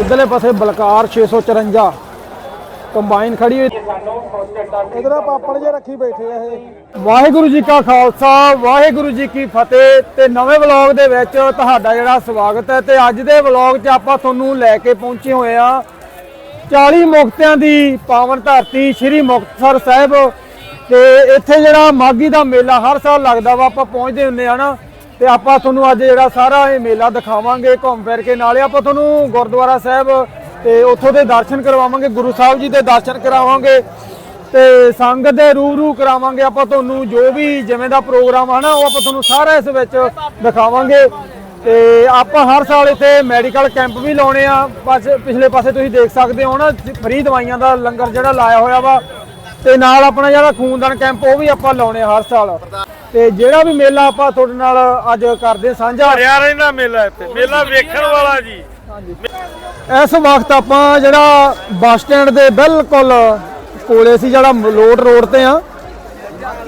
ਇਧਰਲੇ ਪਾਸੇ ਬਲਕਾਰ 654 ਕੰਬਾਈਨ ਖੜੀ ਹੋਈ। ਇਧਰ ਪਾਪੜ ਜੇ ਰੱਖੀ ਬੈਠੇ ਆ ਇਹ। ਵਾਹਿਗੁਰੂ ਜੀ ਕਾ ਖਾਲਸਾ ਵਾਹਿਗੁਰੂ ਜੀ ਕੀ ਫਤਿਹ। ਤੇ ਨਵੇਂ ਵਲੌਗ ਦੇ ਵਿੱਚ ਤੁਹਾਡਾ ਜਿਹੜਾ ਸਵਾਗਤ ਹੈ ਤੇ ਅੱਜ ਦੇ ਵਲੌਗ 'ਚ ਆਪਾਂ ਤੁਹਾਨੂੰ ਲੈ ਕੇ ਪਹੁੰਚੇ ਹੋਏ ਆ। 40 ਮੁਕਤਿਆਂ ਦੀ ਪਾਵਨ ਧਰਤੀ ਸ੍ਰੀ ਮੁਕਤਸਰ ਸਾਹਿਬ। ਤੇ ਇੱਥੇ ਜਿਹੜਾ ਮਾਗੀ ਦਾ ਮੇਲਾ ਹਰ ਸਾਲ ਲੱਗਦਾ ਵਾ, ਆਪਾਂ ਪਹੁੰਚਦੇ ਹੁੰਦੇ ਆ ਨਾ, ਤੇ ਆਪਾਂ ਤੁਹਾਨੂੰ ਅੱਜ ਜਿਹੜਾ ਸਾਰਾ ਇਹ ਮੇਲਾ ਦਿਖਾਵਾਂਗੇ, ਘੁੰਮ ਫਿਰ ਕੇ ਨਾਲੇ ਆਪਾਂ ਤੁਹਾਨੂੰ ਗੁਰਦੁਆਰਾ ਸਾਹਿਬ ਤੇ ਉੱਥੋਂ ਦੇ ਦਰਸ਼ਨ ਕਰਵਾਵਾਂਗੇ, ਗੁਰੂ ਸਾਹਿਬ ਜੀ ਦੇ ਦਰਸ਼ਨ ਕਰਾਵਾਂਗੇ ਤੇ ਸੰਗਤ ਦੇ ਰੂਬਰੂ ਕਰਾਵਾਂਗੇ ਆਪਾਂ ਤੁਹਾਨੂੰ, ਜੋ ਵੀ ਜਿਵੇਂ ਦਾ ਪ੍ਰੋਗਰਾਮ ਆ ਨਾ, ਉਹ ਆਪਾਂ ਤੁਹਾਨੂੰ ਸਾਰਾ ਇਸ ਵਿੱਚ ਦਿਖਾਵਾਂਗੇ। ਤੇ ਆਪਾਂ ਹਰ ਸਾਲ ਇੱਥੇ ਮੈਡੀਕਲ ਕੈਂਪ ਵੀ ਲਾਉਣੇ ਆ, ਬਸ ਪਿਛਲੇ ਪਾਸੇ ਤੁਸੀਂ ਦੇਖ ਸਕਦੇ ਹੋ ਨਾ, ਫ੍ਰੀ ਦਵਾਈਆਂ ਦਾ ਲੰਗਰ ਜਿਹੜਾ ਲਾਇਆ ਹੋਇਆ ਵਾ ਤੇ ਨਾਲ ਆਪਣਾ ਜਿਹੜਾ ਖੂਨਦਾਨ ਕੈਂਪ ਉਹ ਵੀ ਆਪਾਂ ਲਾਉਣੇ ਹਰ ਸਾਲ। ਤੇ ਜਿਹੜਾ ਵੀ ਮੇਲਾ ਆਪਾਂ ਤੁਹਾਡੇ ਨਾਲ ਅੱਜ ਕਰਦੇ ਸਾਂਝਾ। ਭਰਿਆ ਰਹਿੰਦਾ ਮੇਲਾ ਇੱਥੇ। ਮੇਲਾ ਵੇਖਣ ਵਾਲਾ ਜੀ। ਇਸ ਵਕਤ ਆਪਾਂ ਜਿਹੜਾ ਬੱਸ ਸਟੈਂਡ ਦੇ ਬਿਲਕੁਲ ਕੋਲੇ ਸੀ ਜਿਹੜਾ ਮਲੋਟ ਰੋਡ ਤੇ ਆ।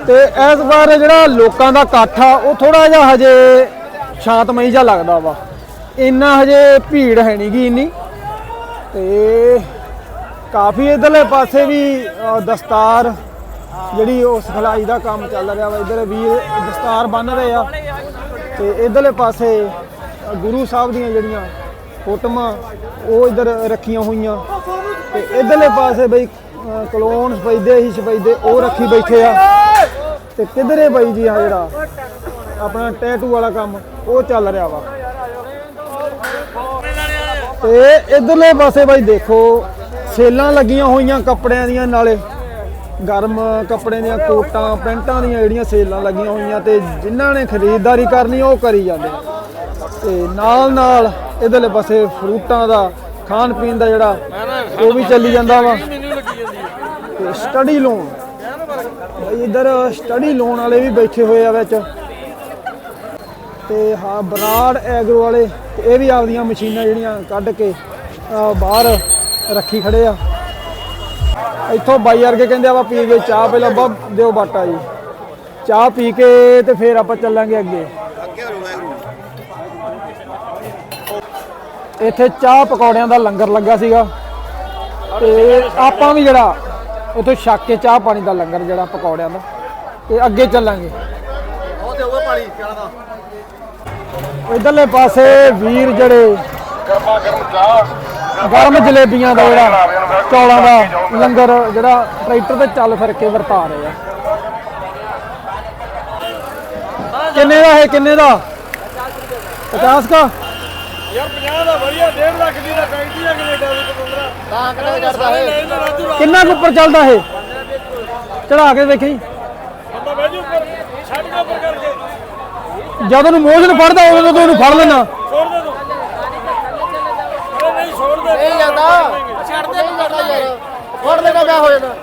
ਤੇ ਇਸ ਵਾਰ ਜਿਹੜਾ ਲੋਕਾਂ ਦਾ ਇਕੱਠ ਆ ਉਹ ਥੋੜਾ ਜਿਹਾ ਹਜੇ ਸ਼ਾਂਤਮਈ ਜਿਹਾ ਲੱਗਦਾ ਵਾ। ਇੰਨਾ ਹਜੇ ਭੀੜ ਹੈ ਨਹੀਂਗੀ ਇੰਨੀ। ਤੇ ਕਾਫੀ ਇਧਰਲੇ ਪਾਸੇ ਵੀ ਦਸਤਾਰ ਜਿਹੜੀ ਉਹ ਸਿਖਲਾਈ ਦਾ ਕੰਮ ਚੱਲ ਰਿਹਾ ਵਾ। ਇਧਰ ਵੀਰ ਦਸਤਾਰ ਬੰਨ ਰਹੇ ਆ ਤੇ ਇਧਰਲੇ ਪਾਸੇ ਗੁਰੂ ਸਾਹਿਬ ਦੀਆਂ ਜਿਹੜੀਆਂ ਫੋਟੋਆਂ, ਉਹ ਇਧਰ ਰੱਖੀਆਂ ਹੋਈਆਂ। ਤੇ ਇਧਰਲੇ ਪਾਸੇ ਬਈ ਕਲੋਨ ਸਪੈਦੇ ਹੀ ਸਪੈਦੇ ਉਹ ਰੱਖੀ ਬੈਠੇ ਆ। ਤੇ ਕਿਧਰੇ ਬਾਈ ਜੀ ਆ ਜਿਹੜਾ ਆਪਣਾ ਟੈਟੂ ਵਾਲਾ ਕੰਮ, ਉਹ ਚੱਲ ਰਿਹਾ ਵਾ। ਤੇ ਇਧਰਲੇ ਪਾਸੇ ਬਾਈ ਦੇਖੋ ਸੇਲਾਂ ਲੱਗੀਆਂ ਹੋਈਆਂ ਕੱਪੜਿਆਂ ਦੀਆਂ ਨਾਲੇ। ਗਰਮ ਕੱਪੜੇ ਦੀਆਂ ਕੋਟਾਂ, ਪੈਂਟਾਂ ਦੀਆਂ ਜਿਹੜੀਆਂ ਸੇਲਾਂ ਲੱਗੀਆਂ ਹੋਈਆਂ ਤੇ ਜਿਨ੍ਹਾਂ ਨੇ ਖਰੀਦਦਾਰੀ ਕਰਨੀ, ਉਹ ਕਰੀ ਜਾਂਦੇ ਤੇ ਨਾਲ ਨਾਲ ਇਧਰਲੇ ਪਾਸੇ ਫਰੂਟਾਂ ਦਾ, ਖਾਣ ਪੀਣ ਦਾ ਜਿਹੜਾ, ਉਹ ਵੀ ਚੱਲੀ ਜਾਂਦਾ ਵਾ। ਤੇ ਸਟੱਡੀ ਲੋਨ ਬਈ ਇਧਰ ਸਟੱਡੀ ਲੋਨ ਵਾਲੇ ਵੀ ਬੈਠੇ ਹੋਏ ਆ ਵਿੱਚ। ਤੇ ਹਾਂ, ਬਰਾੜ ਐਗਰੋ ਵਾਲੇ ਇਹ ਵੀ ਆਪਦੀਆਂ ਮਸ਼ੀਨਾਂ ਜਿਹੜੀਆਂ ਕੱਢ ਕੇ ਬਾਹਰ ਰੱਖੀ ਖੜੇ ਆ। ਇੱਥੋਂ ਬਾਈ ਵਰਗੇ ਕਹਿੰਦੇ ਆਪਾਂ ਪੀ ਕੇ ਚਾਹ ਪਹਿਲਾਂ ਬੱਬ ਦਿਓ ਬਾਟਾ ਜੀ। ਚਾਹ ਪੀ ਕੇ ਤੇ ਫਿਰ ਆਪਾਂ ਚੱਲਾਂਗੇ ਅੱਗੇ। ਇੱਥੇ ਚਾਹ ਪਕੌੜਿਆਂ ਦਾ ਲੰਗਰ ਲੱਗਾ ਸੀਗਾ। ਤੇ ਆਪਾਂ ਵੀ ਜਿਹੜਾ ਉੱਥੇ ਛੱਕ ਕੇ ਚਾਹ ਪਾਣੀ ਦਾ ਲੰਗਰ ਜਿਹੜਾ ਪਕੌੜਿਆਂ ਦਾ, ਤੇ ਅੱਗੇ ਚੱਲਾਂਗੇ। ਉਹ ਤੇ ਉਹ ਪਾਣੀ ਪਿਆਣਾ ਦਾ ਇਧਰਲੇ ਪਾਸੇ ਵੀਰ ਜਿਹੜੇ ਗਰਮਾ ਗਰਮ ਚਾਹ ਗਰਮ ਜਲੇਬੀਆਂ ਦਾ ਜਿਹੜਾ ਚੌਲਾਂ ਦਾ ਲੰਗਰ ਜਿਹੜਾ ਟਰੈਕਟਰ ਤੇ ਚੱਲ ਫਿਰ ਕੇ ਵਰਤਾ ਰਹੇ ਆ। ਕਿੰਨੇ ਦਾ ਹੈ ਕਿੰਨੇ ਦਾ? 50 ਕਾ? ਯਾਰ 50 ਦਾ ਵਧੀਆ 1.5 ਲੱਖ ਦੀ ਦਾ ਪੈਂਦੀ ਆ ਕੈਨੇਡਾ ਵਿੱਚ 15 ਤਾਂ ਕਿੰਨੇ ਕਰਦਾ ਹੈ ਕਿੰਨਾ ਕੁ ਉੱਪਰ ਚੱਲਦਾ ਇਹ? ਚੜਾ ਕੇ ਵੇਖੀ। ਬੰਦਾ ਬੈਜੂ ਉੱਪਰ ਛੱਡ ਕੇ ਉੱਪਰ ਕਰਕੇ। ਜਦੋਂ ਨੂੰ ਮੋਸ਼ਨ ਫੜਦਾ ਉਦੋਂ ਤੋਂ ਇਹਨੂੰ ਫੜ ਲੈਣਾ ਛੋੜ ਦੇ ਤੂੰ ਅਰੇ ਨਹੀਂ ਜਾਂਦਾ। ਛੱਡ ਦੇ ਜਾਂਦਾ ਯਾਰ। ਫੜ ਲੈਣਾ ਮੈਂ ਹੋ ਜਾਣਾ।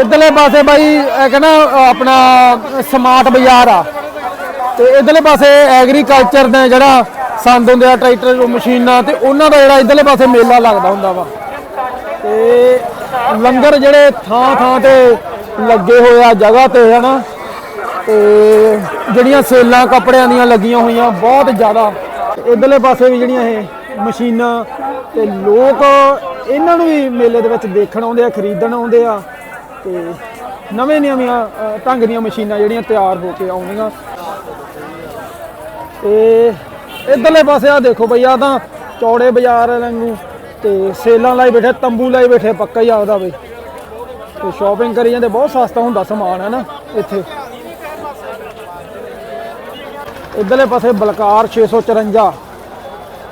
ਇਧਰਲੇ ਪਾਸੇ ਬਾਈ ਇਹ ਕਹਿੰਦਾ ਆਪਣਾ ਸਮਾਰਟ ਬਾਜ਼ਾਰ ਆ। ਤੇ ਇਧਰਲੇ ਪਾਸੇ ਐਗਰੀਕਲਚਰ ਦਾ ਜਿਹੜਾ ਸੰਦ ਹੁੰਦੇ ਆ ਟਰੈਕਟਰ ਮਸ਼ੀਨਾਂ ਤੇ ਉਹਨਾਂ ਦਾ ਜਿਹੜਾ ਇਧਰਲੇ ਪਾਸੇ ਮੇਲਾ ਲੱਗਦਾ ਹੁੰਦਾ ਵਾ। ਤੇ ਲੰਗਰ ਜਿਹੜੇ ਥਾਂ ਥਾਂ ਤੇ ਲੱਗੇ ਹੋਏ ਆ ਜਗ੍ਹਾ ਤੇ ਹਨਾ? ਤੇ ਜਿਹੜੀਆਂ ਸੇਲਾਂ ਕੱਪੜਿਆਂ ਦੀਆਂ ਲੱਗੀਆਂ ਹੋਈਆਂ ਬਹੁਤ ਜ਼ਿਆਦਾ। ਇਧਰਲੇ ਪਾਸੇ ਵੀ ਜਿਹੜੀਆਂ ਇਹ ਮਸ਼ੀਨਾਂ ਤੇ ਲੋਕ ਇਹਨਾਂ ਨੂੰ ਵੀ ਮੇਲੇ ਦੇ ਵਿੱਚ ਦੇਖਣ ਆਉਂਦੇ ਆ, ਖਰੀਦਣ ਆਉਂਦੇ ਆ ਤੇ ਨਵੇਂ ਨਵੀਆਂ ਢੰਗ ਦੀਆਂ ਮਸ਼ੀਨਾਂ ਜਿਹੜੀਆਂ ਤਿਆਰ ਹੋ ਕੇ ਆਉਂਦੀਆਂ। ਤੇ ਇਧਰਲੇ ਪਾਸੇ ਆ ਦੇਖੋ ਬਈ ਆ ਤਾਂ ਚੌੜੇ ਬਾਜ਼ਾਰ ਵਾਂਗੂ ਤੇ ਸੇਲਾਂ ਲਾਈ ਬੈਠੇ, ਤੰਬੂ ਲਾਈ ਬੈਠੇ, ਪੱਕਾ ਹੀ ਆਉਦਾ ਬਈ। ਤੇ ਸ਼ਾਪਿੰਗ ਕਰੀ ਜਾਂਦੇ, ਬਹੁਤ ਸਸਤਾ ਹੁੰਦਾ ਸਮਾਨ, ਹੈ ਨਾ, ਇੱਥੇ। ਇਧਰਲੇ ਪਾਸੇ ਬਲਕਾਰ 654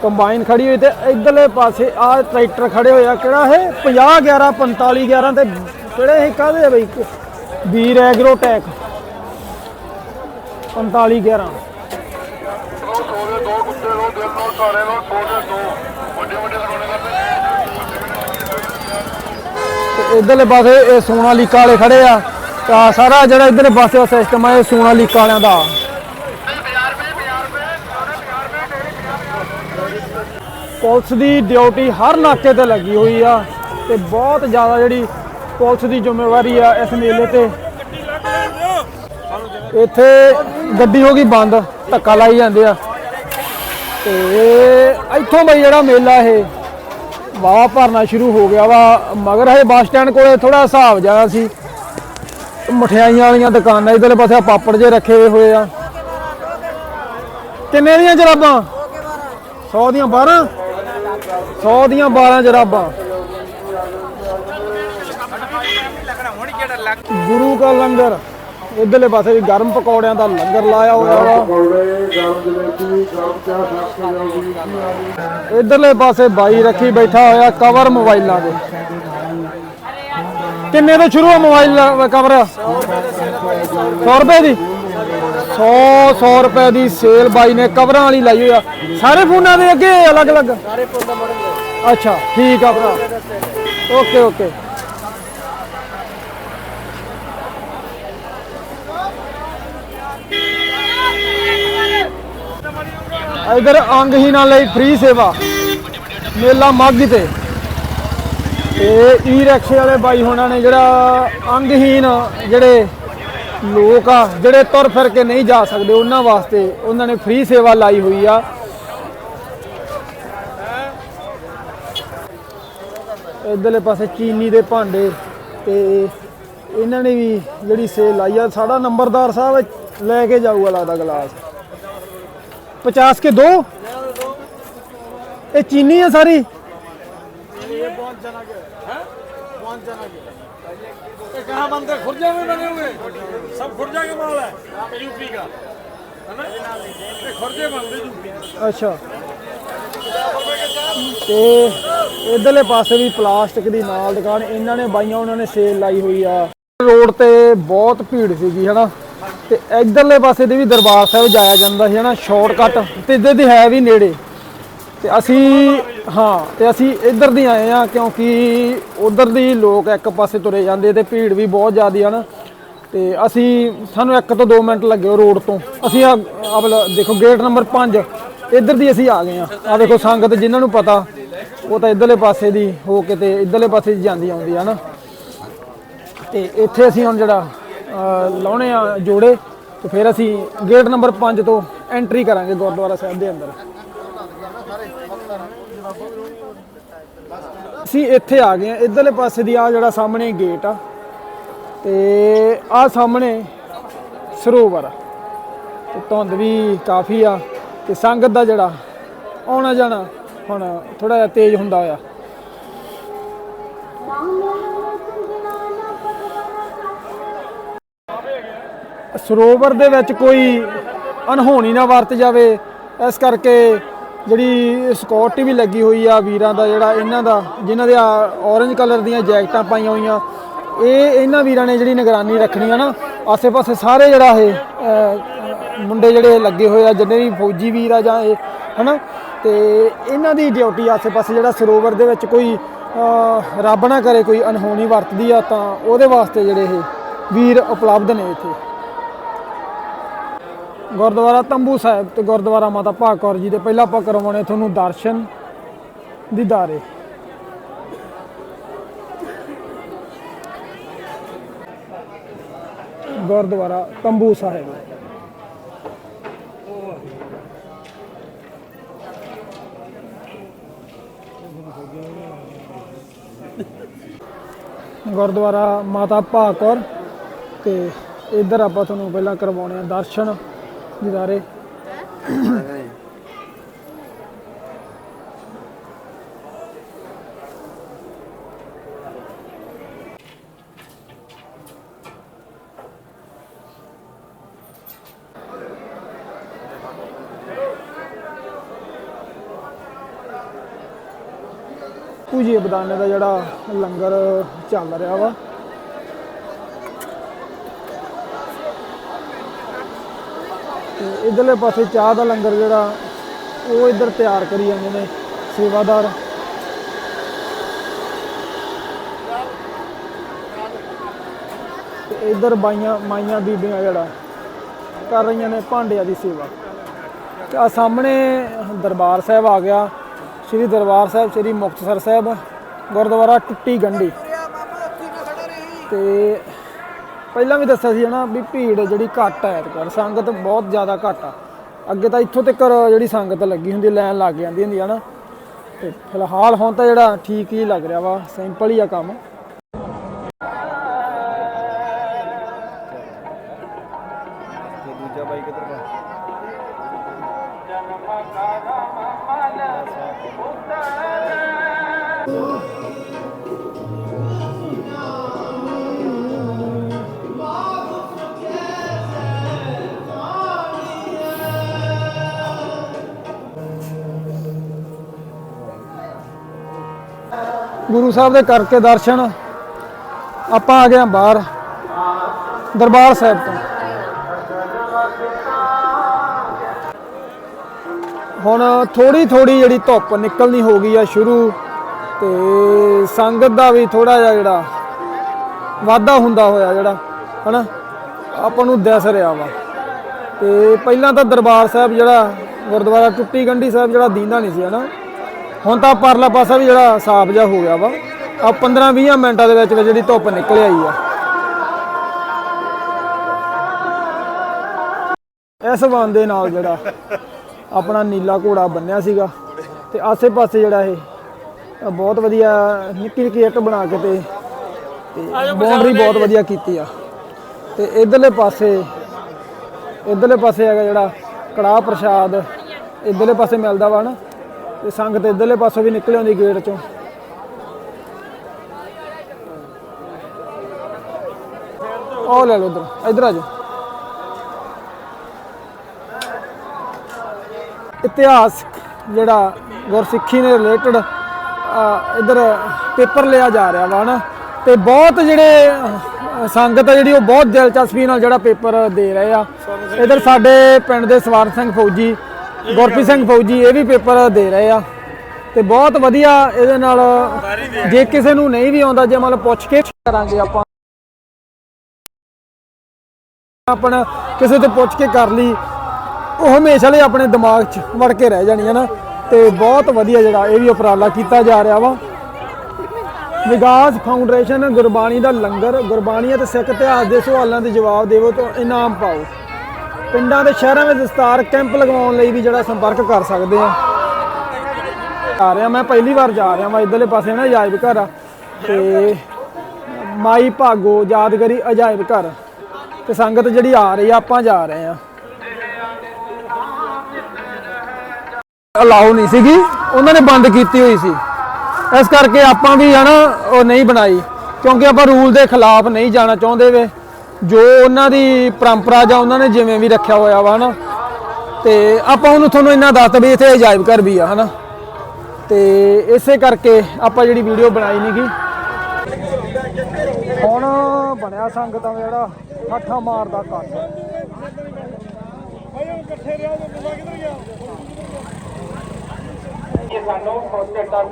ਕੰਬਾਈਨ ਖੜੀ ਹੋਈ ਤੇ ਇਧਰਲੇ ਪਾਸੇ ਆ ਟਰੈਕਟਰ ਖੜੇ ਹੋਏ ਕਿਹੜਾ ਹੈ 50 11 45 11 ਤੇ ਕਿਹੜੇ ਇਹ ਕਾਹਦੇ ਆ ਬਈ? ਵੀਰ ਐਗਰੋ ਟੈਕ 45 11 ਸਾਰੇ ਲੋ ਛੋਟੇ ਦੋ ਵੱਡੇ ਵੱਡੇ ਲਗਾਉਣੇ ਕਰਦੇ ਇਧਰਲੇ ਪਾਸੇ ਇਹ ਸੋਨਾਲੀਕਾ ਵਾਲੇ ਖੜੇ ਆ। ਤਾਂ ਸਾਰਾ ਜਿਹੜਾ ਇਧਰਲੇ ਪਾਸੇ ਸਿਸਟਮ ਆ, ਇਹ ਸੋਨਾਲੀਕਾ ਵਾਲਿਆਂ ਦਾ। ਪੁਲਿਸ ਦੀ ਡਿਊਟੀ ਹਰ ਨਾਕੇ ਤੇ ਲੱਗੀ ਹੋਈ ਆ ਤੇ ਬਹੁਤ ਜ਼ਿਆਦਾ ਜਿਹੜੀ ਪੁਲਿਸ ਦੀ ਜ਼ਿੰਮੇਵਾਰੀ ਆ ਇਸ ਮੇਲੇ ਤੇ। ਇੱਥੇ ਗੱਡੀ ਹੋ ਗਈ ਬੰਦ, ਧੱਕਾ ਲਾਈ ਜਾਂਦੇ ਆ। ਤੇ ਇੱਥੋਂ ਬਈ ਜਿਹੜਾ ਮੇਲਾ ਇਹ ਵਾਵਾ ਭਰਨਾ ਸ਼ੁਰੂ ਹੋ ਗਿਆ ਵਾ। ਮਗਰ ਇਹ ਬੱਸ ਸਟੈਂਡ ਕੋਲੇ ਥੋੜਾ ਹਿਸਾਬ ਜ਼ਿਆਦਾ ਸੀ। ਮਠਿਆਈਆਂ ਵਾਲੀਆਂ ਦੁਕਾਨਾਂ ਇਧਰਲੇ ਪਾਸੇ ਪਾਪੜ ਜੇ ਰੱਖੇ ਹੋਏ ਹੋਏ ਆ। ਕਿੰਨੇ ਦੀਆਂ ਜਰਾਬਾਂ? 100 ਦੀਆਂ 12 100 ਦੀਆਂ 12 ਜਰਾਬਾਂ। ਗੁਰੂ ਕਾ ਲੰਗਰ। ਇਧਰਲੇ ਪਾਸੇ ਵੀ ਗਰਮ ਪਕੌੜਿਆਂ ਦਾ ਲੰਗਰ ਲਾਇਆ ਹੋਇਆ ਵਾ। ਇਧਰਲੇ ਪਾਸੇ ਬਾਈ ਰੱਖੀ ਬੈਠਾ ਹੋਇਆ ਕਵਰ ਮੋਬਾਈਲਾਂ ਦੇ। ਕਿੰਨੇ ਤੋਂ ਸ਼ੁਰੂ ਆ ਮੋਬਾਈਲ ਕਵਰ? 100 ਰੁਪਏ ਦੀ? 100 100 ਰੁਪਏ ਦੀ ਸੇਲ ਬਾਈ ਨੇ ਕਵਰਾਂ ਵਾਲੀ ਲਾਈ ਹੋਈ ਆ। ਸਾਰੇ ਫੋਨਾਂ ਦੇ ਅੱਗੇ ਅਲੱਗ-ਅਲੱਗ? ਸਾਰੇ ਫੋਨ ਅੱਛਾ ਠੀਕ ਆ ਭਰਾ। Okay okay. ਇਧਰ ਅੰਗਹੀਣਾਂ ਲਈ ਫ੍ਰੀ ਸੇਵਾ। ਮੇਲਾ ਮਾਘੀ ਤੇ। ਇਹ ਈ ਰਿਕਸ਼ੇ ਵਾਲੇ ਬਾਈ ਹੋਣਾ ਨੇ ਜਿਹੜਾ ਅੰਗਹੀਨ ਜਿਹੜੇ ਲੋਕ ਆ, ਜਿਹੜੇ ਤੁਰ ਫਿਰ ਕੇ ਨਹੀਂ ਜਾ ਸਕਦੇ ਉਹਨਾਂ ਵਾਸਤੇ ਉਹਨਾਂ ਨੇ ਫ੍ਰੀ ਸੇਵਾ ਲਾਈ ਹੋਈ ਆ। ਇਧਰਲੇ ਪਾਸੇ ਚੀਨੀ ਦੇ ਭਾਂਡੇ ਤੇ ਇਹਨਾਂ ਨੇ ਵੀ ਜਿਹੜੀ ਸੇਲ ਲਾਈ ਆ, ਸਾਡਾ ਨੰਬਰਦਾਰ ਸਾਹਿਬ ਲੈ ਕੇ ਜਾਊਗਾ ਲੱਗਦਾ ਗਲਾਸ। 50 ਕੇ ਦੋ? ਇਹ ਚੀਨੀ ਆ ਸਾਰੀ? ये कहाँ बनते हैं? खुर्जा में बने हुए सब खुर्जा के माल है यूपी का है ना ये खुर्जे बनते यूपी में। ਅੱਛਾ ਤੇ ਇਧਰਲੇ ਪਾਸੇ ਵੀ ਪਲਾਸਟਿਕ ਦੀ ਨਾਲ ਦੁਕਾਨ ਇਹਨਾਂ ਨੇ ਬਾਈਆਂ ਉਹਨਾਂ ਨੇ ਸੇਲ ਲਾਈ ਹੋਈ ਆ ਰੋਡ ਤੇ ਬਹੁਤ ਭੀੜ ਸੀਗੀ ਹਨਾ ਤੇ ਇਧਰਲੇ ਪਾਸੇ ਦੇ ਵੀ ਦਰਬਾਰ ਸਾਹਿਬ ਜਾਇਆ ਜਾਂਦਾ ਸੀ ਹਨਾ ਸ਼ਾਰਟਕਟ ਤੇ ਇੱਧਰ ਦੀ ਹੈ ਵੀ ਨੇੜੇ ਤੇ ਅਸੀਂ ਹਾਂ, ਤੇ ਅਸੀਂ ਇੱਧਰ ਦੀ ਆਏ ਆ ਕਿਉਂਕਿ ਉਧਰ ਦੀ ਲੋਕ ਇੱਕ ਪਾਸੇ ਤੁਰੇ ਜਾਂਦੇ ਤੇ ਭੀੜ ਵੀ ਬਹੁਤ ਜ਼ਿਆਦੀ ਨਾ। ਤੇ ਅਸੀਂ, ਸਾਨੂੰ 1 ਤੋਂ 2 ਮਿੰਟ ਲੱਗੇ ਰੋਡ ਤੋਂ। ਅਸੀਂ ਆ ਦੇਖੋ, ਗੇਟ ਨੰਬਰ 5 ਇੱਧਰ ਦੀ ਅਸੀਂ ਆ ਗਏ ਆ ਆ ਦੇਖੋ, ਸੰਗਤ ਜਿਨ੍ਹਾਂ ਨੂੰ ਪਤਾ, ਉਹ ਤਾਂ ਇੱਧਰਲੇ ਪਾਸੇ ਦੀ ਹੋ ਕੇ ਤੇ ਇੱਧਰਲੇ ਪਾਸੇ ਦੀ ਜਾਂਦੀ ਆਉਂਦੀ ਆ ਨਾ। ਤੇ ਇੱਥੇ ਅਸੀਂ ਹੁਣ ਜਿਹੜਾ ਲਾਉਣੇ ਆ ਜੋੜੇ, ਤੇ ਫਿਰ ਅਸੀਂ ਗੇਟ ਨੰਬਰ 5 ਤੋਂ ਐਂਟਰੀ ਕਰਾਂਗੇ ਗੁਰਦੁਆਰਾ ਸਾਹਿਬ ਦੇ ਅੰਦਰ। ਅਸੀਂ ਇੱਥੇ ਆ ਗਏ ਆ ਇਧਰਲੇ ਪਾਸੇ ਦੀ ਆ ਜਿਹੜਾ ਸਾਹਮਣੇ ਗੇਟ ਆ, ਤੇ ਆ ਸਾਹਮਣੇ ਸਰੋਵਰ ਆ। ਤੇ ਧੁੰਦ ਵੀ ਕਾਫੀ ਆ, ਤੇ ਸੰਗਤ ਦਾ ਜਿਹੜਾ ਆਉਣਾ ਜਾਣਾ ਹੁਣ ਥੋੜਾ ਜਿਹਾ ਤੇਜ਼ ਹੁੰਦਾ ਆ ਸਰੋਵਰ ਦੇ ਵਿੱਚ ਕੋਈ ਅਨਹੋਣੀ ਨਾ ਵਰਤ ਜਾਵੇ, ਇਸ ਕਰਕੇ ਜਿਹੜੀ ਸਿਕਿਉਰਿਟੀ ਵੀ ਲੱਗੀ ਹੋਈ ਆ ਵੀਰਾਂ ਦਾ ਜਿਹੜਾ ਇਹਨਾਂ ਦਾ, ਜਿਨ੍ਹਾਂ ਦੇ ਔਰੇਂਜ ਕਲਰ ਦੀਆਂ ਜੈਕਟਾਂ ਪਾਈਆਂ ਹੋਈਆਂ। ਇਹ ਇਹਨਾਂ ਵੀਰਾਂ ਨੇ ਜਿਹੜੀ ਨਿਗਰਾਨੀ ਰੱਖਣੀ ਆ ਨਾ, ਆਸੇ-ਪਾਸੇ ਸਾਰੇ ਜਿਹੜਾ ਇਹ ਮੁੰਡੇ ਜਿਹੜੇ ਲੱਗੇ ਹੋਏ ਆ, ਜਿੰਨੇ ਵੀ ਫੌਜੀ ਵੀਰ ਆ ਜਾਂ ਇਹ, ਹਨਾ? ਤੇ ਇਹਨਾਂ ਦੀ ਡਿਊਟੀ ਆਸੇ-ਪਾਸੇ ਜਿਹੜਾ ਸਰੋਵਰ ਦੇ ਵਿੱਚ ਕੋਈ ਰੱਬ ਨਾ ਕਰੇ, ਕੋਈ ਅਨਹੋਣੀ ਵਰਤਦੀ ਆ ਤਾਂ ਉਹਦੇ ਵਾਸਤੇ ਜਿਹੜੇ ਇਹ ਵੀਰ ਉਪਲਬਧ ਨੇ ਇੱਥੇ। ਗੁਰਦੁਆਰਾ ਤੰਬੂ ਸਾਹਿਬ ਤੇ ਗੁਰਦੁਆਰਾ ਮਾਤਾ ਭਾਗ ਕੌਰ ਜੀ ਦੇ ਪਹਿਲਾਂ ਆਪਾਂ ਕਰਵਾਉਣੇ ਤੁਹਾਨੂੰ ਦਰਸ਼ਨ ਦੀਦਾਰੇ। ਗੁਰਦੁਆਰਾ ਤੰਬੂ ਸਾਹਿਬ। ਗੁਰਦੁਆਰਾ ਮਾਤਾ ਭਾਗ ਕੌਰ ਤੇ ਇੱਧਰ ਆਪਾਂ ਤੁਹਾਨੂੰ ਪਹਿਲਾਂ ਕਰਵਾਉਣੇ ਆ ਦਰਸ਼ਨ। ਦੀਦਾਰੇ ਪੂਜੀ ਬਦਾਨੇ ਦਾ ਜਿਹੜਾ ਲੰਗਰ ਚੱਲ ਰਿਹਾ ਵਾ। ਤੇ ਇਧਰਲੇ ਪਾਸੇ ਚਾਹ ਦਾ ਲੰਗਰ ਜਿਹੜਾ, ਉਹ ਇੱਧਰ ਤਿਆਰ ਕਰੀ ਜਾਂਦੇ ਨੇ ਸੇਵਾਦਾਰ। ਤੇ ਇਧਰ ਬਾਈਆਂ, ਮਾਈਆਂ, ਬੀਬੀਆਂ ਜਿਹੜਾ ਕਰ ਰਹੀਆਂ ਨੇ ਭਾਂਡਿਆਂ ਦੀ ਸੇਵਾ। ਤੇ ਆ ਸਾਹਮਣੇ ਦਰਬਾਰ ਸਾਹਿਬ ਆ ਗਿਆ। ਸ੍ਰੀ ਦਰਬਾਰ ਸਾਹਿਬ, ਸ੍ਰੀ ਮੁਕਤਸਰ ਸਾਹਿਬ, ਗੁਰਦੁਆਰਾ ਟੁੱਟੀ ਗੰਢੀ। ਤੇ ਪਹਿਲਾਂ ਵੀ ਦੱਸਿਆ ਸੀ ਹਨਾ ਵੀ ਭੀੜ ਜਿਹੜੀ ਘੱਟ ਹੈ ਐਤਕਾਰ ਸੰਗਤ ਬਹੁਤ ਜ਼ਿਆਦਾ ਘੱਟ ਆ। ਅੱਗੇ ਤਾਂ ਇੱਥੋਂ ਤੱਕ ਜਿਹੜੀ ਸੰਗਤ ਲੱਗੀ ਹੁੰਦੀ ਲਾਈਨ ਲੱਗ ਜਾਂਦੀ ਹੁੰਦੀ ਹਨਾ। ਤੇ ਫਿਲਹਾਲ ਹੁਣ ਤਾਂ ਜਿਹੜਾ ਠੀਕ ਹੀ ਲੱਗ ਰਿਹਾ ਵਾ ਸਿੰਪਲ ਹੀ ਆ ਕੰਮ। ਗੁਰੂ ਸਾਹਿਬ ਦੇ ਕਰਕੇ ਦਰਸ਼ਨ। ਆਪਾਂ ਆ ਗਏ ਹਾਂ ਬਾਹਰ, ਦਰਬਾਰ ਸਾਹਿਬ ਤੋਂ। ਹੁਣ ਥੋੜੀ ਥੋੜੀ ਜਿਹੜੀ ਧੁੱਪ ਨਿਕਲਣੀ ਹੋ ਗਈ ਆ ਸ਼ੁਰੂ, ਤੇ ਸੰਗਤ ਦਾ ਵੀ ਥੋੜਾ ਜਿਹਾ ਜਿਹੜਾ ਵਾਧਾ ਹੁੰਦਾ ਹੋਇਆ ਜਿਹੜਾ, ਹਨਾ? ਆਪਾਂ ਨੂੰ ਦਿਸ ਰਿਹਾ ਵਾ। ਤੇ ਪਹਿਲਾਂ ਤਾਂ ਦਰਬਾਰ ਸਾਹਿਬ ਜਿਹੜਾ ਗੁਰਦੁਆਰਾ ਟੁੱਟੀ ਗੰਢੀ ਸਾਹਿਬ ਜਿਹੜਾ ਦੀਂਦਾ ਨਹੀਂ ਸੀ, ਹਨਾ? ਹੁਣ ਤਾਂ ਪਰਲਾ ਪਾਸਾ ਵੀ ਜਿਹੜਾ ਸਾਫ਼ ਜਿਹਾ ਹੋ ਗਿਆ ਵਾ। ਆ 15 20 ਮਿੰਟਾਂ ਦੇ ਵਿੱਚ ਜਿਹੜੀ ਧੁੱਪ ਨਿਕਲ ਆਈ ਆ। ਇਸ ਵੰਨ ਦੇ ਨਾਲ ਜਿਹੜਾ ਆਪਣਾ ਨੀਲਾ ਘੋੜਾ ਬੰਨਿਆ ਸੀਗਾ ਤੇ ਆਸੇ-ਪਾਸੇ ਜਿਹੜਾ ਇਹ ਬਹੁਤ ਵਧੀਆ ਨਿੱਕੀ ਨਿੱਕੀ ਇੱਟ ਬਣਾ ਕੇ ਤੇ ਤੇ ਬਾਉਂਡਰੀ ਬਹੁਤ ਵਧੀਆ ਕੀਤੀ ਆ। ਤੇ ਇਧਰਲੇ ਪਾਸੇ ਇਧਰਲੇ ਪਾਸੇ ਹੈਗਾ ਜਿਹੜਾ ਕੜਾਹ ਪ੍ਰਸ਼ਾਦ ਇਧਰਲੇ ਪਾਸੇ ਮਿਲਦਾ ਵਾ ਨਾ। ਤੇ ਸੰਗਤ ਇਧਰਲੇ ਪਾਸੋਂ ਵੀ ਨਿਕਲ ਆਉਂਦੀ ਗੇਟ ਚੋਂ। ਉਹ ਲੈ ਲਓ ਇਧਰ ਇਧਰ ਆ ਜਾਓ। ਇਤਿਹਾਸ ਜਿਹੜਾ ਗੁਰਸਿੱਖੀ ਨੇ ਰਿਲੇਟਡ ਇਧਰ ਪੇਪਰ ਲਿਆ ਜਾ ਰਿਹਾ ਵਾ ਨਾ। ਤੇ ਬਹੁਤ ਜਿਹੜੇ ਸੰਗਤ ਆ ਜਿਹੜੀ ਉਹ ਬਹੁਤ ਦਿਲਚਸਪੀ ਨਾਲ ਜਿਹੜਾ ਪੇਪਰ ਦੇ ਰਹੇ ਆ। ਇਧਰ ਸਾਡੇ ਪਿੰਡ ਦੇ ਸਵਾਰ ਸਿੰਘ ਫੌਜੀ ਗੁਰਪ੍ਰੀਤ ਸਿੰਘ ਫੌਜੀ, ਇਹ ਵੀ ਪੇਪਰ ਦੇ ਰਹੇ ਆ। ਤੇ ਬਹੁਤ ਵਧੀਆ ਇਹਦੇ ਨਾਲ ਜੇ ਕਿਸੇ ਨੂੰ ਨਹੀਂ ਵੀ ਆਉਂਦਾ, ਜੇ ਮਤਲਬ ਪੁੱਛ ਕੇ ਕਰਾਂਗੇ ਆਪਾਂ। ਆਪਣਾ ਕਿਸੇ ਤੋਂ ਪੁੱਛ ਕੇ ਕਰ ਲਈ। ਉਹ ਹਮੇਸ਼ਾ ਲਈ ਆਪਣੇ ਦਿਮਾਗ 'ਚ ਵੜ ਕੇ ਰਹਿ ਜਾਣੀ ਹੈ ਨਾ। ਤੇ ਬਹੁਤ ਵਧੀਆ ਜਿਹੜਾ ਇਹ ਵੀ ਉਪਰਾਲਾ ਕੀਤਾ ਜਾ ਰਿਹਾ ਵਾ। ਵਿਕਾਸ ਫਾਊਂਡੇਸ਼ਨ ਗੁਰਬਾਣੀ ਦਾ ਲੰਗਰ, ਗੁਰਬਾਣੀ ਅਤੇ ਸਿੱਖ ਇਤਿਹਾਸ ਦੇ ਸਵਾਲਾਂ ਦੇ ਜਵਾਬ ਦੇਵੋ ਤਾਂ ਇਨਾਮ ਪਾਓ। ਪਿੰਡਾਂ ਤੇ ਸ਼ਹਿਰਾਂ ਵਿੱਚ ਦਸਤਾਰ ਕੈਂਪ ਲਗਵਾਉਣ ਲਈ ਵੀ ਜਿਹੜਾ ਸੰਪਰਕ ਕਰ ਸਕਦੇ ਆ। ਆ ਰਿਹਾ ਮੈਂ, ਪਹਿਲੀ ਵਾਰ ਜਾ ਰਿਹਾ ਮੈਂ ਇਧਰਲੇ ਪਾਸੇ ਨਾ ਅਜਾਇਬ ਘਰ ਆ। ਤੇ ਮਾਈ ਭਾਗੋ ਯਾਦਗਾਰੀ ਅਜਾਇਬ ਘਰ। ਤੇ ਸੰਗਤ ਜਿਹੜੀ ਆ ਰਹੀ ਆ, ਆਪਾਂ ਜਾ ਰਹੇ ਆ। ਅਲਾਉ ਨਹੀਂ ਸੀਗੀ, ਉਹਨਾਂ ਨੇ ਬੰਦ ਕੀਤੀ ਹੋਈ ਸੀ। ਇਸ ਕਰਕੇ ਆਪਾਂ ਵੀ ਹਨਾ, ਉਹ ਨਹੀਂ ਬਣਾਈ। ਕਿਉਂਕਿ ਆਪਾਂ ਰੂਲ ਦੇ ਖਿਲਾਫ ਨਹੀਂ ਜਾਣਾ ਚਾਹੁੰਦੇ ਵੇ। ਜੋ ਉਹਨਾਂ ਦੀ ਪਰੰਪਰਾ ਜਾਂ ਉਹਨਾਂ ਨੇ ਜਿਵੇਂ ਵੀ ਰੱਖਿਆ ਹੋਇਆ ਵਾ ਹਨਾ? ਤੇ ਆਪਾਂ ਉਹਨੂੰ ਤੁਹਾਨੂੰ ਇੰਨਾ ਦੱਸ ਵੀ ਇੱਥੇ ਅਜਾਇਬ ਘਰ ਵੀ ਆ ਹਨਾ? ਤੇ ਇਸੇ ਕਰਕੇ ਆਪਾਂ ਜਿਹੜੀ ਵੀਡੀਓ ਬਣਾਈ ਨਹੀਂਗੀ ਹੁਣ ਬਣਿਆ ਸੰਗਤਾਂ ਦਾ ਜਿਹੜਾ ਠਾਠਾ ਮਾਰਦਾ ਕੱਟ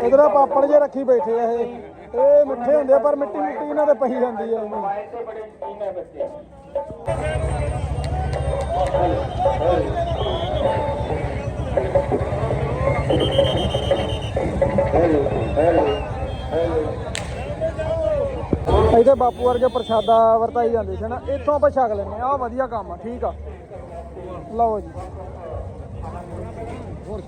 ਇਧਰ ਆ ਪਾਪੜ ਜੇ ਰੱਖੀ ਬੈਠੇ ਆ ਇਹ। ਇਹ ਮਿੱਠੇ ਹੁੰਦੇ ਆ, ਪਰ ਮਿੱਟੀ ਮਿੱਟੀ ਇਹਨਾਂ ਦੇ ਪਈ ਜਾਂਦੀ ਆ। ਇਹਦੇ ਬਾਪੂ ਵਰਗੇ ਪ੍ਰਸ਼ਾਦਾ ਵਰਤਾਈ ਜਾਂਦੇ ਸੀ ਨਾ ਇੱਥੋਂ ਆਪਾਂ ਛਕ ਲੈਂਦੇ ਆ ਆਹ ਵਧੀਆ ਕੰਮ ਆ, ਠੀਕ ਆ। ਲਓ ਜੀ। ਹੋਰ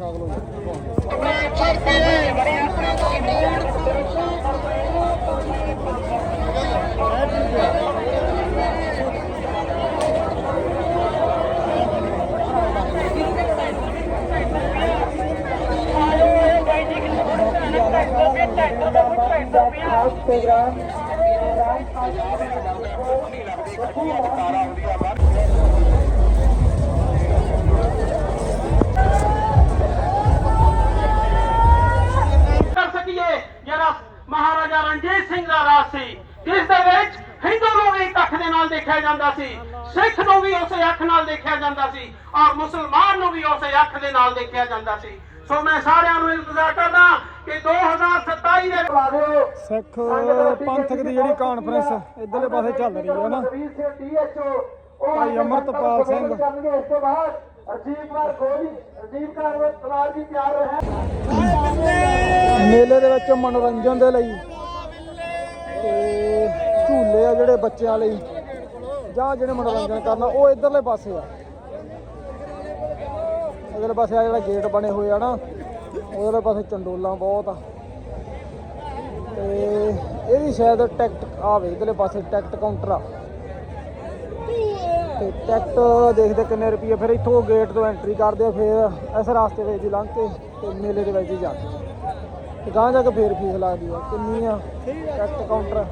ਔਰ ਮੁਸਲਮਾਨ ਨੂੰ ਵੀ ਉਸੇ ਅੱਖ ਦੇ ਨਾਲ ਦੇਖਿਆ ਜਾਂਦਾ ਸੀ ਸੋ ਮੈਂ ਸਾਰਿਆਂ ਨੂੰ ਇੰਤਜ਼ਾਰ ਕਰਦਾ ਕਿ 2027 ਦੇ ਬਾਅਦ ਸਿੱਖ ਪੰਥਕ ਦੀ ਜਿਹੜੀ ਕਾਨਫਰੰਸ ਇਧਰਲੇ ਪਾਸੇ ਚੱਲ ਰਹੀ ਹੈ ਨਾ ਭਾਈ ਅਮਰਤਪਾਲ ਸਿੰਘ ਤਿਆਰ ਰਹੇ ਮੇਲੇ ਦੇ ਵਿੱਚ ਮਨੋਰੰਜਨ ਦੇ ਲਈ ਤੇ ਝੂਲੇ ਆ ਜਿਹੜੇ ਬੱਚਿਆਂ ਲਈ ਜਾਂ ਜਿਹੜੇ ਮਨੋਰੰਜਨ ਕਰਨਾ ਉਹ ਇਧਰਲੇ ਪਾਸੇ ਆ ਇਧਰਲੇ ਪਾਸੇ ਆ ਜਿਹੜਾ ਗੇਟ ਬਣੇ ਹੋਏ ਆ ਨਾ, ਉਹਦੇ ਪਾਸੇ ਚੰਡੋਲਾਂ ਬਹੁਤ ਆ। ਤੇ ਇਹਦੀ ਸ਼ਾਇਦ ਟਿਕਟ ਆਵੇ, ਇਧਰਲੇ ਪਾਸੇ ਟਿਕਟ ਕਾਊਂਟਰ ਆ। ਤੇ ਟਿਕਟ ਦੇਖਦੇ ਕਿੰਨੇ ਰੁਪਏ, ਫਿਰ ਇੱਥੋਂ ਗੇਟ ਤੋਂ ਐਂਟਰੀ ਕਰਦੇ ਆ, ਫਿਰ ਇਸ ਰਾਸਤੇ ਵਿੱਚ ਹੀ ਲੰਘ ਕੇ ਤੇ ਮੇਲੇ ਦੇ ਵਿੱਚ ਹੀ ਜਾਂਦੇ ਤੇ ਗਾਂ ਜਾ ਕੇ ਫੇਰ ਫੀਸ ਲੱਗਦੀ ਆ ਕਿੰਨੀ ਆ ਟਿਕਟ ਕਾਊਂਟਰ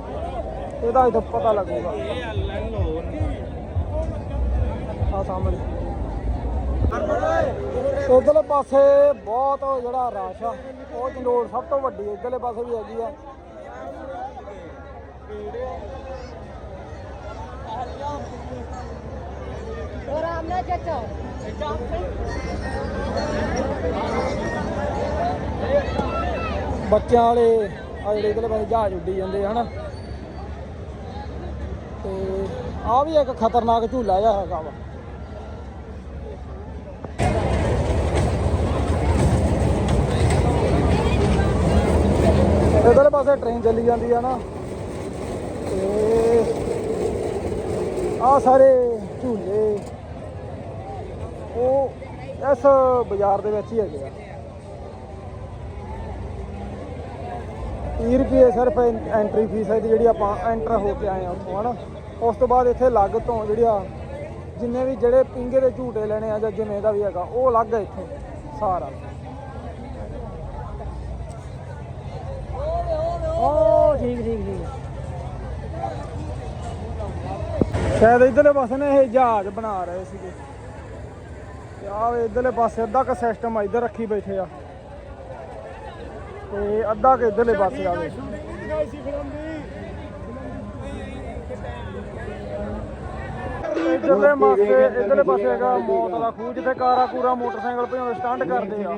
ਇਹਦਾ ਇੱਥੇ ਪਤਾ ਲੱਗੂਗਾ। ਆ ਸਾਹਮਣੇ। ਉਧਰਲੇ ਪਾਸੇ ਬਹੁਤ ਜਿਹੜਾ ਰਸ਼ ਆ ਉਹ ਚੰਡੋਲ ਸਭ ਤੋਂ ਵੱਡੀ ਇਧਰਲੇ ਪਾਸੇ ਵੀ ਹੈਗੀ ਆ। ਹੋਰ ਆਮਨਾ ਚਾਚਾ। ਬੱਚਿਆਂ ਵਾਲੇ ਆ ਜਿਹੜੇ ਇਧਰਲੇ ਪਾਸੇ ਜਹਾਜ਼ ਉੱਡੀ ਜਾਂਦੇ ਹਨਾ? ਤੇ ਆ ਵੀ ਇੱਕ ਖਤਰਨਾਕ ਝੂਲਾ ਜਿਹਾ ਹੈਗਾ ਵਾ। ਇਧਰਲੇ ਪਾਸੇ ਟ੍ਰੇਨ ਚੱਲੀ ਜਾਂਦੀ ਆ ਨਾ। ਤੇ ਆ ਸਾਰੇ ਝੂਲੇ, ਉਹ ਇਸ ਬਾਜ਼ਾਰ ਦੇ ਵਿੱਚ ਹੀ ਹੈਗੇ ਆ। 30 ਰੁਪਏ ਸਿਰਫ ਐਂਟਰੀ ਫੀਸ ਹੈ ਜਿਹੜੀ ਆਪਾਂ ਐਂਟਰ ਹੋ ਕੇ ਆਏ ਆ ਉੱਥੋਂ, ਹਨਾ। ਉਸ ਤੋਂ ਬਾਅਦ ਇੱਥੇ ਅਲੱਗ ਤੋਂ ਜਿਹੜੀ ਆ ਜਿੰਨੇ ਵੀ ਜਿਹੜੇ ਪਿੰਗੇ ਦੇ ਝੂਟੇ ਲੈਣੇ ਆ ਜਾਂ ਜਿਵੇਂ ਦਾ ਵੀ ਹੈਗਾ, ਉਹ ਅਲੱਗ ਹੈ ਇੱਥੇ, ਸਾਰਾ। ਓ ਠੀਕ ਠੀਕ ਠੀਕ। ਸ਼ਾਇਦ ਇਧਰਲੇ ਪਾਸੇ ਨੇ ਇਹ ਜਹਾਜ਼ ਬਣਾ ਰਹੇ ਸੀਗੇ। ਤੇ ਆਹ ਵੇ ਇਧਰਲੇ ਪਾਸੇ ਅੱਧਾ ਕ ਸਿਸਟਮ ਇੱਧਰ ਰੱਖੀ ਬੈਠੇ ਆ। ਤੇ ਅੱਧਾ ਕਿ ਇਧਰਲੇ ਪਾਸੇ ਆ ਗਏ ਇਧਰਲੇ ਪਾਸੇ ਇਧਰਲੇ ਪਾਸੇ ਹੈਗਾ ਮੌਤ ਦਾ ਖੂਹ, ਜਿੱਥੇ ਕਾਰਾ ਕੂਰਾ, ਮੋਟਰਸਾਈਕਲ ਭਜਾਉਂਦੇ ਸਟੰਟ ਕਰਦੇ ਆ?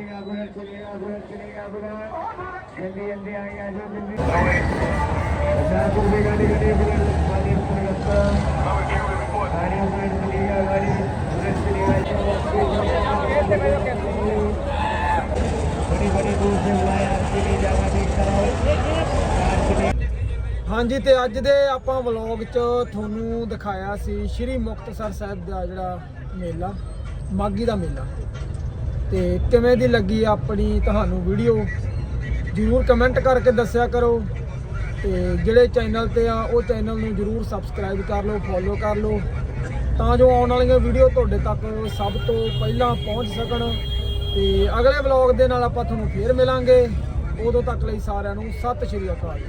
ਹਾਂਜੀ, ਤੇ ਅੱਜ ਦੇ ਆਪਾਂ ਵਲੌਗ 'ਚ ਤੁਹਾਨੂੰ ਦਿਖਾਇਆ ਸੀ ਸ਼੍ਰੀ ਮੁਕਤਸਰ ਸਾਹਿਬ ਦਾ ਜਿਹੜਾ ਮੇਲਾ ਮਾਗੀ ਦਾ ਮੇਲਾ। ਤੇ ਕਿਵੇਂ ਦੀ ਲੱਗੀ ਆਪਣੀ ਤੁਹਾਨੂੰ ਵੀਡੀਓ ਜਰੂਰ ਕਮੈਂਟ ਕਰਕੇ ਦੱਸਿਆ ਕਰੋ। ਤੇ ਜਿਹੜੇ ਚੈਨਲ ਤੇ ਆ, ਉਹ ਚੈਨਲ ਨੂੰ ਜਰੂਰ ਸਬਸਕ੍ਰਾਈਬ ਕਰ ਲਓ ਫੋਲੋ ਕਰ ਲਓ। ਤਾਂ ਜੋ ਆਉਣ ਵਾਲੀਆਂ ਵੀਡੀਓ ਤੁਹਾਡੇ ਤੱਕ ਸਭ ਤੋਂ ਪਹਿਲਾਂ ਪਹੁੰਚ ਸਕਣ। ਤੇ ਅਗਲੇ ਵਲੌਗ ਦੇ ਨਾਲ ਆਪਾਂ ਤੁਹਾਨੂੰ ਫੇਰ ਮਿਲਾਂਗੇ। ਉਦੋਂ ਤੱਕ ਲਈ ਸਾਰਿਆਂ ਨੂੰ ਸਤਿ ਸ਼੍ਰੀ ਅਕਾਲ।